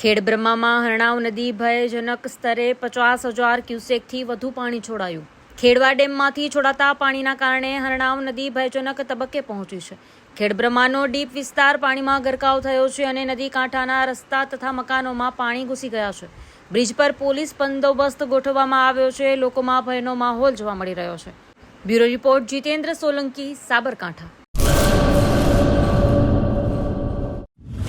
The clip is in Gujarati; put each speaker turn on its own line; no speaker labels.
ખેડબ્રહ્મામાં હરણાવ નદી ભયજનક સ્તરે પચાસ હજાર ક્યુસેકથી વધુ પાણી છોડાયું. ખેડવા ડેમમાંથી છોડાતા પાણીના કારણે હરણાવ નદી ભયજનક તબક્કે પહોંચી છે. ખેડબ્રહ્માનો ડીપ વિસ્તાર પાણીમાં ગરકાવ થયો છે અને નદી કાંઠાના રસ્તા તથા મકાનોમાં પાણી ઘૂસી ગયા છે. બ્રિજ પર પોલીસ બંદોબસ્ત ગોઠવવામાં આવ્યો છે. લોકોમાં ભયનો માહોલ જોવા મળી રહ્યો છે. Bureau report Jitendra Solanki, Sabarkantha.